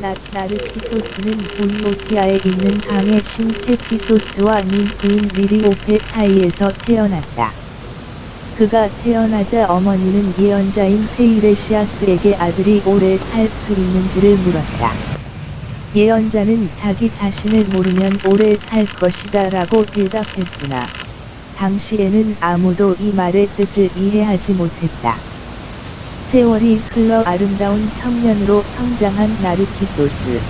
나, 나르키소스는 본노티아에 있는 강의 신 테피소스와 닌프인 리리오페 사이에서 태어났다. 그가 태어나자 어머니는 예언자인 테이레시아스에게 아들이 오래 살 수 있는지를 물었다. 예언자는 자기 자신을 모르면 오래 살 것이다 라고 대답했으나 당시에는 아무도 이 말의 뜻을 이해하지 못했다. 세월이 흘러 아름다운 청년으로 성장한 나르키소스.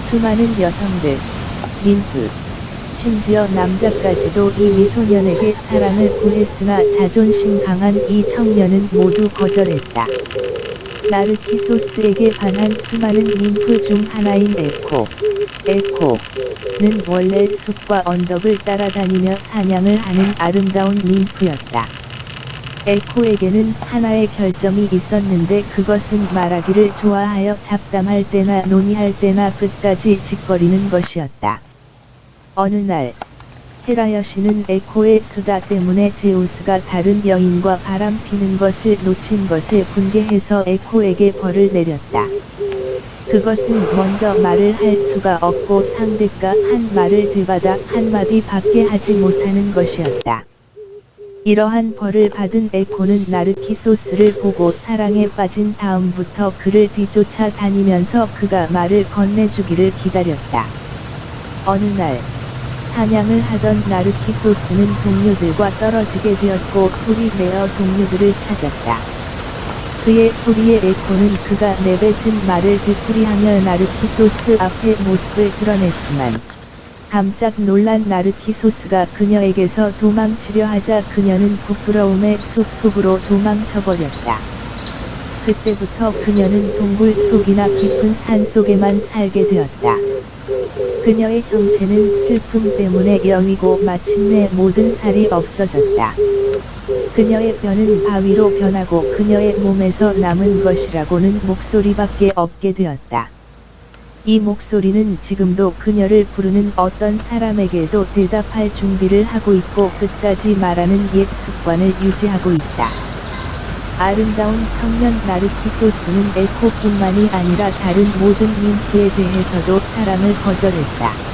수많은 여성들, 민프, 심지어 남자까지도 이 미소년에게 사랑을 구했으나 자존심 강한 이 청년은 모두 거절했다. 나르키소스에게 반한 수많은 민프 중 하나인 에코. 에코는 원래 숲과 언덕을 따라다니며 사냥을 하는 아름다운 민프였다. 에코에게는 하나의 결점이 있었는데 그것은 말하기를 좋아하여 잡담할 때나 논의할 때나 끝까지 짓거리는 것이었다. 어느 날 헤라 여신은 에코의 수다 때문에 제우스가 다른 여인과 바람 피는 것을 놓친 것에 분개해서 에코에게 벌을 내렸다. 그것은 먼저 말을 할 수가 없고 상대가 한 말을 되받아 한마디 밖에 하지 못하는 것이었다. 이러한 벌을 받은 에코는 나르키소스를 보고 사랑에 빠진 다음부터 그를 뒤쫓아 다니면서 그가 말을 건네주기를 기다렸다. 어느 날 사냥을 하던 나르키소스는 동료들과 떨어지게 되었고 소리 내어 동료들을 찾았다. 그의 소리에 에코는 그가 내뱉은 말을 되풀이하며 나르키소스 앞에 모습을 드러냈지만 깜짝 놀란 나르키 소스가 그녀에게서 도망치려 하자 그녀는 부끄러움에 숲속으로 도망쳐버렸다. 그때부터 그녀는 동굴 속이나 깊은 산 속에만 살게 되었다. 그녀의 형체는 슬픔 때문에 영이고 마침내 모든 살이 없어졌다. 그녀의 뼈는 바위로 변하고 그녀의 몸에서 남은 것이라고는 목소리밖에 없게 되었다. 이 목소리는 지금도 그녀를 부르는 어떤 사람에게도 대답할 준비를 하고 있고 끝까지 말하는 옛 습관을 유지하고 있다. 아름다운 청년 나르키소스는 에코뿐만이 아니라 다른 모든 민프에 대해서도 사랑을 거절했다.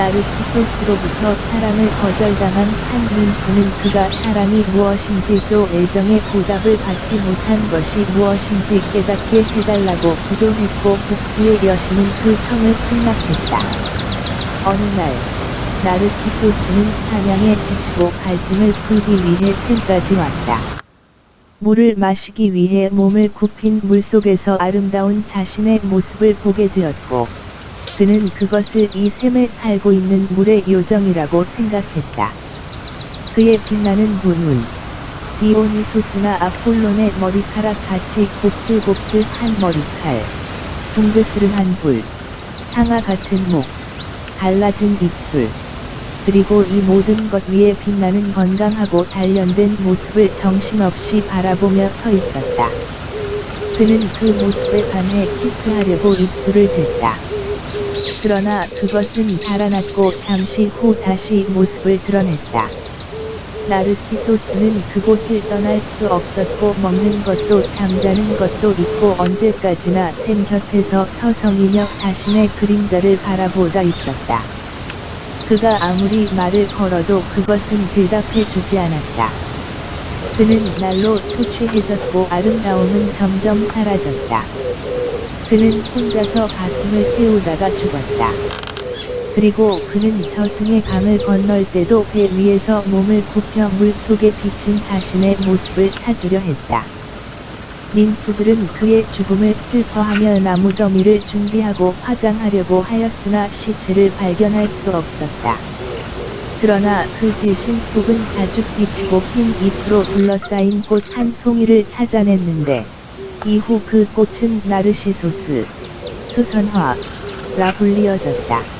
나르키소스로부터 사랑을 거절당한 한 민프는 그가 사랑이 무엇인지 또 애정의 보답을 받지 못한 것이 무엇인지 깨닫게 해달라고 기도했고 복수의 여신은 그 청을 승낙했다. 어느 날 나르키소스는 사냥에 지치고 갈증을 풀기 위해 샘까지 왔다. 물을 마시기 위해 몸을 굽힌 물속에서 아름다운 자신의 모습을 보게 되었고, 그는 그것을 이 샘에 살고 있는 물의 요정이라고 생각했다. 그의 빛나는 눈은 디오니소스나 아폴론의 머리카락 같이 곱슬곱슬한 머리칼, 둥그스름한 뿔, 상아 같은 목, 갈라진 입술, 그리고 이 모든 것 위에 빛나는 건강하고 단련된 모습을 정신없이 바라보며 서 있었다. 그는 그 모습에 반해 키스하려고 입술을 댔다. 그러나 그것은 달아났고 잠시 후 다시 모습을 드러냈다. 나르키소스는 그곳을 떠날 수 없었고 먹는 것도 잠자는 것도 있고 언제까지나 샘 곁에서 서성이며 자신의 그림자를 바라보다 있었다. 그가 아무리 말을 걸어도 그것은 대답해 주지 않았다. 그는 날로 초췌해졌고 아름다움은 점점 사라졌다. 그는 혼자서 가슴을 태우다가 죽었다. 그리고 그는 저승의 강을 건널 때도 배 위에서 몸을 굽혀 물 속에 비친 자신의 모습을 찾으려 했다. 닌프들은 그의 죽음을 슬퍼하며 나무 더미를 준비하고 화장하려고 하였으나 시체를 발견할 수 없었다. 그러나 그 대신 속은 자주 비치고 흰 잎으로 둘러싸인 꽃 한 송이를 찾아냈는데 이후 그 꽃은 나르시소스, 수선화, 라 불리어졌다.